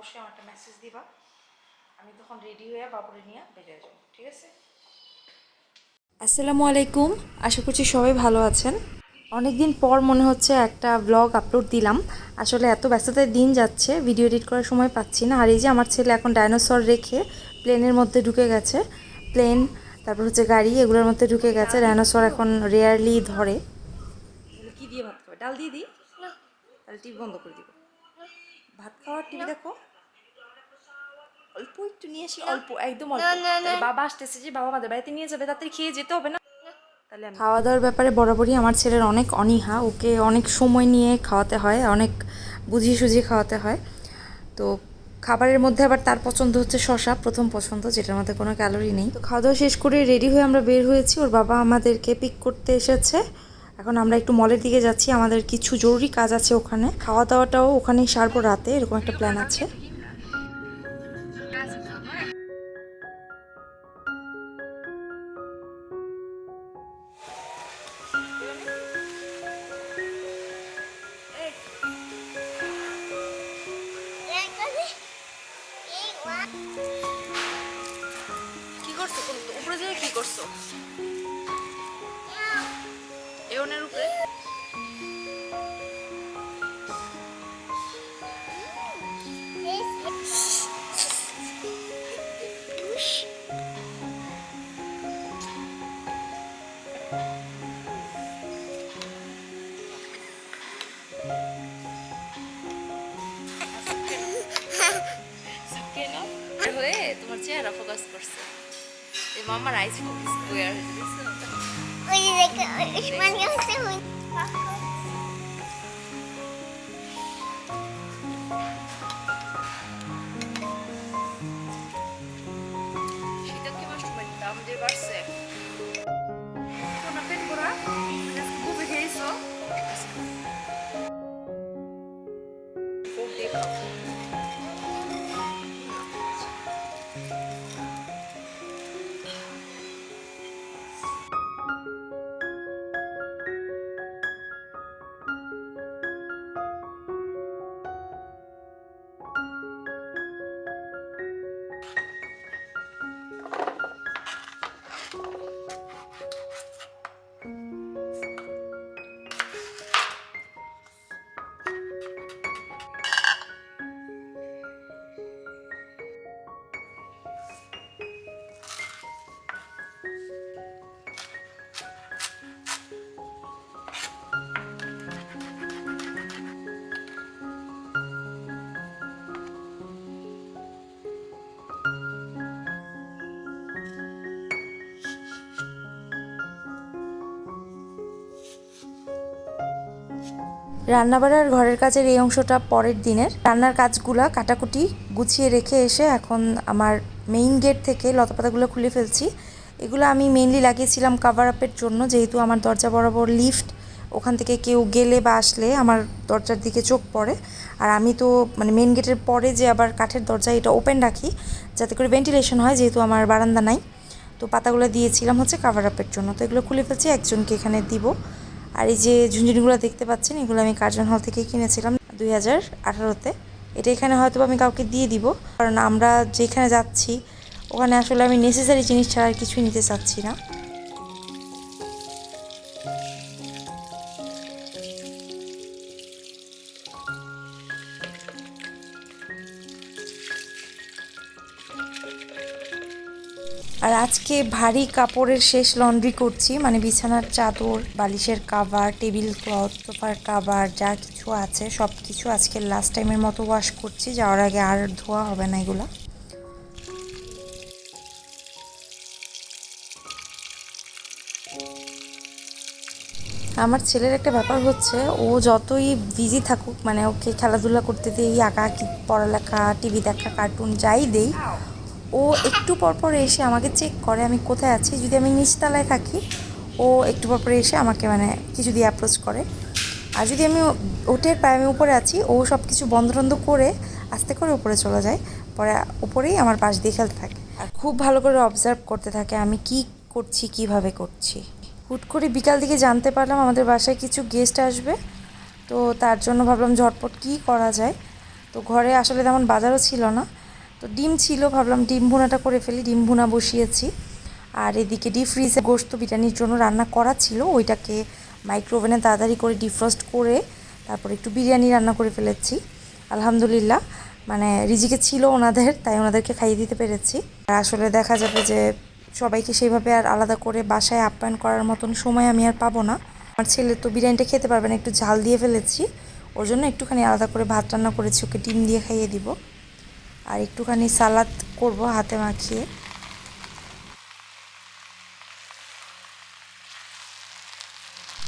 অবশ্যই আমার একটা মেসেজ দিবা। আমি তখন রেডি হয়ে বাবুরে নিয়ে বেরিয়ে যাব ঠিক আছে? আসসালামু আলাইকুম আশা করছি সবাই ভালো আছেন। অনেক দিন পর মনে হচ্ছে একটা ব্লগ আপলোড দিলাম। আসলে এত ব্যস্ততায় দিন যাচ্ছে ভিডিও এডিট করার সময় পাচ্ছি না। আর এই যে আমার ছেলে এখন ডাইনোসর রেখে প্লেনের মধ্যে ঢুকে গেছে। প্লেন তারপর হচ্ছে গাড়ি এগুলোর মধ্যে ঢুকে গেছে। ডাইনোসর এখন রেয়ারলি ধরে। কি দিয়ে ভাত খাবে? ডাল দিয়ে দিই? তাহলে টিভি বন্ধ করে দিব। ভাত খাওয়ার টিভি দেখো। অল্প একটু নিয়ে আসি অল্প একদম অল্প। বাবা আসতেছে যে বাবা আমাদের বাড়িতে নিয়ে যাবে তাড়াতাড়ি খেয়ে যেতে হবে না? তাহলে খাওয়া দাওয়ার ব্যাপারে বরাবরই আমার ছেলের অনেক অনীহা ওকে অনেক সময় নিয়ে খাওয়াতে হয় অনেক বুঝিয়ে সুঝিয়ে খাওয়াতে হয়। তো খাবারের মধ্যে আবার তার পছন্দ হচ্ছে শশা প্রথম পছন্দ যেটার মধ্যে কোনো ক্যালোরি নেই। তো খাওয়া দাওয়া শেষ করে রেডি হয়ে আমরা বের হয়েছি ওর বাবা আমাদেরকে পিক করতে এসেছে। এখন আমরা একটু মলের দিকে যাচ্ছি আমাদের কিছু জরুরি কাজ আছে ওখানে। খাওয়া দাওয়াটাও ওখানেই সারবো রাতে এরকম একটা প্ল্যান আছে। কি করছ? উপরে যেয়ে কি করছ? এওনের উপরে। চেহারা ফোকাস করছে এই মামার আইস ফোকাস স্কোয়ার রান্নাবাড়ার ঘরের কাজের এই অংশটা পরের দিনের। রান্নার কাজগুলা কাটাকুটি গুছিয়ে রেখে এসে এখন আমার মেইন গেট থেকে লতাপাতাগুলো খুলে ফেলছি। এগুলো আমি মেইনলি লাগিয়েছিলাম কাভার আপের জন্য, যেহেতু আমার দরজা বরাবর লিফট ওখান থেকে কেউ গেলে বা আসলে আমার দরজার দিকে চোখ পড়ে। আর আমি তো মানে মেন গেটের পরে যে আবার কাঠের দরজা এটা ওপেন রাখি, যাতে করে ভেন্টিলেশন হয়, যেহেতু আমার বারান্দা নাই। তো পাতাগুলো দিয়েছিলাম হচ্ছে কাভার আপের জন্য। তো এগুলো খুলে ফেলছি, একজনকে এখানে দিব। আর এই যে ঝুনঝুনিগুলো দেখতে পাচ্ছেন, এগুলো আমি কার্জন হল থেকে কিনেছিলাম দুই হাজার আঠারোতে। এটা এখানে হয়তো আমি কাউকে দিয়ে দিব, কারণ আমরা যেখানে যাচ্ছি, ওখানে আসলে আমি নেসেসারি জিনিস ছাড়া আর কিছুই নিতে চাচ্ছি না। আর আজকে ভারী কাপড়ের শেষ লন্ড্রি করছি মানে বিছানার চাদর, বালিশের কাভার টেবিল ক্লথ সোফার কাভার যা কিছু আছে সব কিছু আজকে লাস্ট টাইমের মতো ওয়াশ করছি, যাওয়ার আগে আর ধোয়া হবে না এগুলা। আমার ছেলের একটা ব্যাপার হচ্ছে, ও যতই বিজি থাকুক মানে ওকে খেলাধুলা করতে দিই, আঁকা আঁকি পড়ালেখা টিভি দেখা কার্টুন যাই দেই ও একটু পর পর এসে আমাকে চেক করে, আমি কোথায় আছি। যদি আমি নিচতলায় থাকি, ও একটু পর পর এসে আমাকে মানে কিছু দিয়ে অ্যাপ্রোচ করে। আর যদি আমি ওটের পায়ে আমি উপরে আছি, ও সব কিছু বন্ধ টন্ধ করে আস্তে করে উপরে চলে যায়। পরে উপরেই আমার পাশ দিয়ে খেলতে থাকে। আর খুব ভালো করে অবজার্ভ করতে থাকে, আমি কি করছি, কীভাবে করছি। হুট করে বিকাল দিকে জানতে পারলাম আমাদের বাসায় কিছু গেস্ট আসবে। তো তার জন্য ভাবলাম ঝটপট কী করা যায়। তো ঘরে আসলে তেমন বাজারও ছিল না। তো ডিম ছিল, ভাবলাম ডিম ভুনাটা করে ফেলি, ডিম ভুনা বসিয়েছি। আর এদিকে ডিপ ফ্রিজে গোস্ত বিরিয়ানির জন্য রান্না করা ছিল, ওইটাকে মাইক্রোওভেনে তাড়াতাড়ি করে ডিফ্রস্ট করে তারপর একটু বিরিয়ানি রান্না করে ফেলেছি। আলহামদুলিল্লাহ মানে রিজিকে ছিল ওনাদের, তাই ওনাদেরকে খাইয়ে দিতে পেরেছি। আর আসলে দেখা যাবে যে সবাইকে সেইভাবে আর আলাদা করে বাসায় আপ্যায়ন করার মতন সময় আমি আর পাবো না। আমার ছেলে তো বিরিয়ানিটা খেতে পারবে না, একটু ঝাল দিয়ে ফেলেছি, ওর জন্য একটুখানি আলাদা করে ভাত রান্না করেছি, ওকে ডিম দিয়ে খাইয়ে দিব। আর একটুখানি সালাদ করব হাতে মাখিয়ে।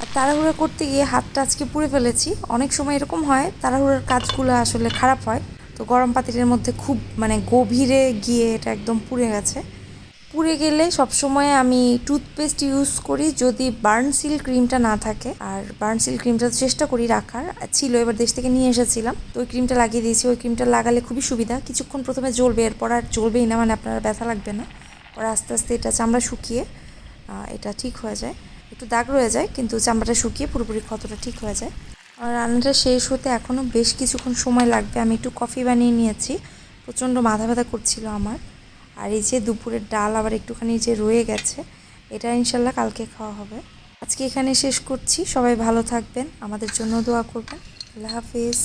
আর তাড়াহুড়ো করতে গিয়ে হাতটা আজকে পুড়ে ফেলেছি। অনেক সময় এরকম হয়, তাড়াহুড়োর কাজগুলো আসলে খারাপ হয়। তো গরম পাতিলের মধ্যে খুব মানে গভীরে গিয়ে এটা একদম পুড়ে গেছে। পুড়ে গেলে সবসময় আমি টুথপেস্ট ইউজ করি যদি বার্ন সিল ক্রিমটা না থাকে। আর বার্ন সিল ক্রিমটা চেষ্টা করি রাখার। ছিল, এবার দেশ থেকে নিয়ে এসেছিলাম। তো ওই ক্রিমটা লাগিয়ে দিয়েছি। ওই ক্রিমটা লাগালে খুবই সুবিধা। কিছুক্ষণ প্রথমে জ্বলবে, এরপর আর জ্বলবেই না মানে আপনার ব্যথা লাগবে না। পরে আস্তে আস্তে এটা চামড়া শুকিয়ে এটা ঠিক হয়ে যায়। একটু দাগ রয়ে যায়, কিন্তু চামড়াটা শুকিয়ে পুরোপুরি ক্ষতটা ঠিক হয়ে যায়। আর রান্নাটা শেষ হতে এখনও বেশ কিছুক্ষণ সময় লাগবে। আমি একটু কফি বানিয়ে নিয়েছি। প্রচণ্ড মাথা ব্যথা করছিল আমার। আর এই যে দুপুরের ডাল আবার একটুখানি যে রয়ে গেছে, এটা ইনশাল্লাহ কালকে খাওয়া হবে। আজকে এখানে শেষ করছি। সবাই ভালো থাকবেন। আমাদের জন্য দোয়া করবেন। আল্লাহ হাফিজ।